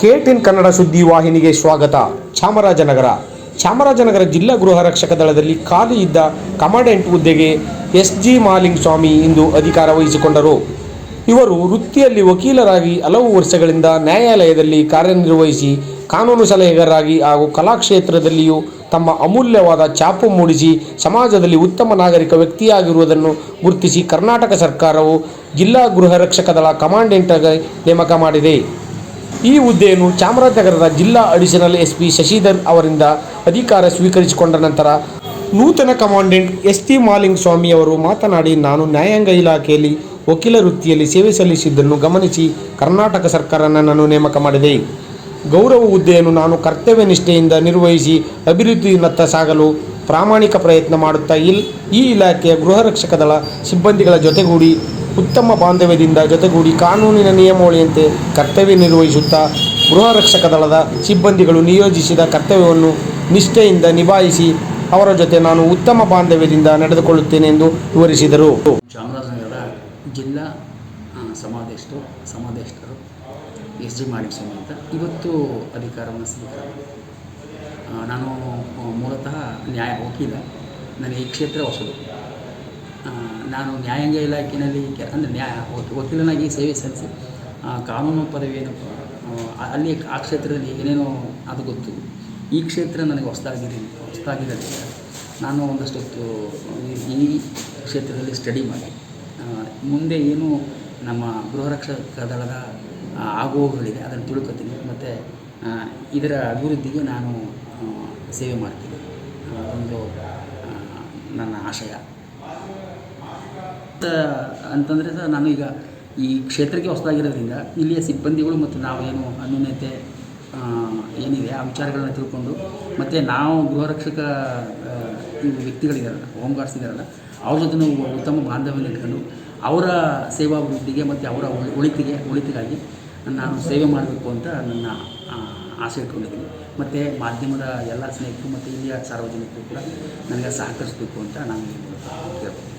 ಕೇಟಿನ್ ಕನ್ನಡ ಸುದ್ದಿ ವಾಹಿನಿಗೆ ಸ್ವಾಗತ. ಚಾಮರಾಜನಗರ. ಚಾಮರಾಜನಗರ ಜಿಲ್ಲಾ ಗೃಹ ರಕ್ಷಕ ದಳದಲ್ಲಿ ಖಾಲಿ ಇದ್ದ ಕಮಾಂಡೆಂಟ್ ಹುದ್ದೆಗೆ ಎಸ್ ಜಿ ಮಾಲಿಂಗ್ ಸ್ವಾಮಿ ಇಂದು ಅಧಿಕಾರ ವಹಿಸಿಕೊಂಡರು. ಇವರು ವೃತ್ತಿಯಲ್ಲಿ ವಕೀಲರಾಗಿ ಹಲವು ವರ್ಷಗಳಿಂದ ನ್ಯಾಯಾಲಯದಲ್ಲಿ ಕಾರ್ಯನಿರ್ವಹಿಸಿ ಕಾನೂನು ಸಲಹೆಗಾರರಾಗಿ ಹಾಗೂ ಕಲಾಕ್ಷೇತ್ರದಲ್ಲಿಯೂ ತಮ್ಮ ಅಮೂಲ್ಯವಾದ ಛಾಪು ಮೂಡಿಸಿ ಸಮಾಜದಲ್ಲಿ ಉತ್ತಮ ನಾಗರಿಕ ವ್ಯಕ್ತಿಯಾಗಿರುವುದನ್ನು ಗುರುತಿಸಿ ಕರ್ನಾಟಕ ಸರ್ಕಾರವು ಜಿಲ್ಲಾ ಗೃಹ ರಕ್ಷಕ ದಳ ಕಮಾಂಡೆಂಟ್ ಆಗಿ ನೇಮಕ ಮಾಡಿದೆ. ಈ ಹುದ್ದೆಯನ್ನು ಚಾಮರಾಜನಗರದ ಜಿಲ್ಲಾ ಅಡಿಷನಲ್ ಎಸ್ಪಿ ಶಶಿಧರ್ ಅವರಿಂದ ಅಧಿಕಾರ ಸ್ವೀಕರಿಸಿಕೊಂಡ ನಂತರ ನೂತನ commandant S T Maling Swamy ಅವರು ಮಾತನಾಡಿ, ನಾನು ನ್ಯಾಯಾಂಗ ಇಲಾಖೆಯಲ್ಲಿ ವಕೀಲ ವೃತ್ತಿಯಲ್ಲಿ ಸೇವೆ ಸಲ್ಲಿಸಿದ್ದನ್ನು ಗಮನಿಸಿ ಕರ್ನಾಟಕ ಸರ್ಕಾರ ನನ್ನನ್ನು ನೇಮಕ ಮಾಡಿದೆ. ಗೌರವ ಹುದ್ದೆಯನ್ನು ನಾನು ಕರ್ತವ್ಯ ನಿಷ್ಠೆಯಿಂದ ನಿರ್ವಹಿಸಿ ಅಭಿವೃದ್ಧಿಯನ್ನತ್ತ ಸಾಗಲು ಪ್ರಾಮಾಣಿಕ ಪ್ರಯತ್ನ ಮಾಡುತ್ತಾ ಇಲ್, ಈ ಇಲಾಖೆಯ ಗೃಹ ರಕ್ಷಕ ದಳ ಸಿಬ್ಬಂದಿಗಳ ಜೊತೆಗೂಡಿ ಉತ್ತಮ ಬಾಂಧವ್ಯದಿಂದ ಜೊತೆಗೂಡಿ ಕಾನೂನಿನ ನಿಯಮಾವಳಿಯಂತೆ ಕರ್ತವ್ಯ ನಿರ್ವಹಿಸುತ್ತಾ ಗೃಹ ರಕ್ಷಕ ದಳದ ಸಿಬ್ಬಂದಿಗಳು ನಿಯೋಜಿಸಿದ ಕರ್ತವ್ಯವನ್ನು ನಿಷ್ಠೆಯಿಂದ ನಿಭಾಯಿಸಿ ಅವರ ಜೊತೆ ನಾನು ಉತ್ತಮ ಬಾಂಧವ್ಯದಿಂದ ನಡೆದುಕೊಳ್ಳುತ್ತೇನೆ ಎಂದು ವಿವರಿಸಿದರು. ಚಾಮರಾಜನಗರ ಜಿಲ್ಲಾ ಸಮಾದೇಶರು ಸಮಾದೇಶರು ಎಸ್ ಜಿ ಮಾಳಿಕ್ ಸ್ವಾಮಿ ಅಂತ ಇವತ್ತು ಅಧಿಕಾರವನ್ನು ಸ್ವೀಕಾರ ನಾನು ಮೂಲತಃ ನ್ಯಾಯ ವಕೀಲ. ನನಗೆ ಈ ಕ್ಷೇತ್ರ ಹೊಸದು. ನಾನು ನ್ಯಾಯಾಂಗ ಇಲಾಖೆಯಲ್ಲಿ ಕೆ ಅಂದರೆ ನ್ಯಾಯ ವಕೀ- ವಕೀಲನಾಗಿ ಸೇವೆ ಸಲ್ಲಿಸಿ. ಕಾನೂನು ಆ, ಅಲ್ಲಿ ಆ ಕ್ಷೇತ್ರದಲ್ಲಿ ಏನೇನೋ ಅದು ಗೊತ್ತು. ಈ ಕ್ಷೇತ್ರ ನನಗೆ ಹೊಸದಾಗಿದೆ ಹೊಸದಾಗಿರೋದ್ರಿಂದ ನಾನು ಒಂದಷ್ಟು ಹೊತ್ತು ಈ- ಕ್ಷೇತ್ರದಲ್ಲಿ ಸ್ಟಡಿ ಮಾಡಿ. ಮುಂದೆ ಏನು ನಮ್ಮ ಗೃಹ ರಕ್ಷಕ ದಳದ ಆ, ಆಗುಹೋಗುಗಳಿದೆ ಅದನ್ನು ತಿಳ್ಕೊತೀನಿ. ಮತ್ತು ಇದರ ಅಭಿವೃದ್ಧಿಗೆ ನಾನು ಸೇವೆ ಮಾಡ್ತೀನಿ. ಒಂದು ನನ್ನ ಆಶಯ. ಅಂತಂದರೆ ಸರ್ ನಾನು ಈಗ ಈ ಕ್ಷೇತ್ರಕ್ಕೆ ಹೊಸದಾಗಿರೋದ್ರಿಂದ ಇಲ್ಲಿಯ ಸಿಬ್ಬಂದಿಗಳು ಮತ್ತು ಏನು ಆ, ಏನಿದೆ ಆ ವಿಚಾರಗಳನ್ನ ತಿಳ್ಕೊಂಡು ಮತ್ತು ನಾವು ಗೃಹರಕ್ಷಕ ವ್ಯಕ್ತಿಗಳಿದಾರಲ್ಲ ಹೋಮ್ ಗಾರ್ಡ್ಸ್ ಇದ್ದಾರಲ್ಲ ಅವ್ರ ಜೊತೆ ಉತ್ತಮ ಬಾಂಧವ್ಯ ಇಟ್ಕೊಂಡು ಅವರ ಸೇವಾಭಿವೃದ್ಧಿಗೆ ಮತ್ತು ಅವರ ಒಳಿತಿಗೆ ಒಳಿತಿಗಾಗಿ ನಾನು ಸೇವೆ ಮಾಡಬೇಕು ಅಂತ ನನ್ನ ಆಸೆ ಇಟ್ಕೊಂಡಿದ್ದೀನಿ ಮತ್ತು ಮಾಧ್ಯಮದ ಎಲ್ಲ ಸ್ನೇಹಿತರು ಮತ್ತು ಇಲ್ಲಿಯ ಸಾರ್ವಜನಿಕರು ಕೂಡ ನನಗೆ ಸಹಕರಿಸಬೇಕು ಅಂತ ನಾನು ಕೇಳ್ತೀನಿ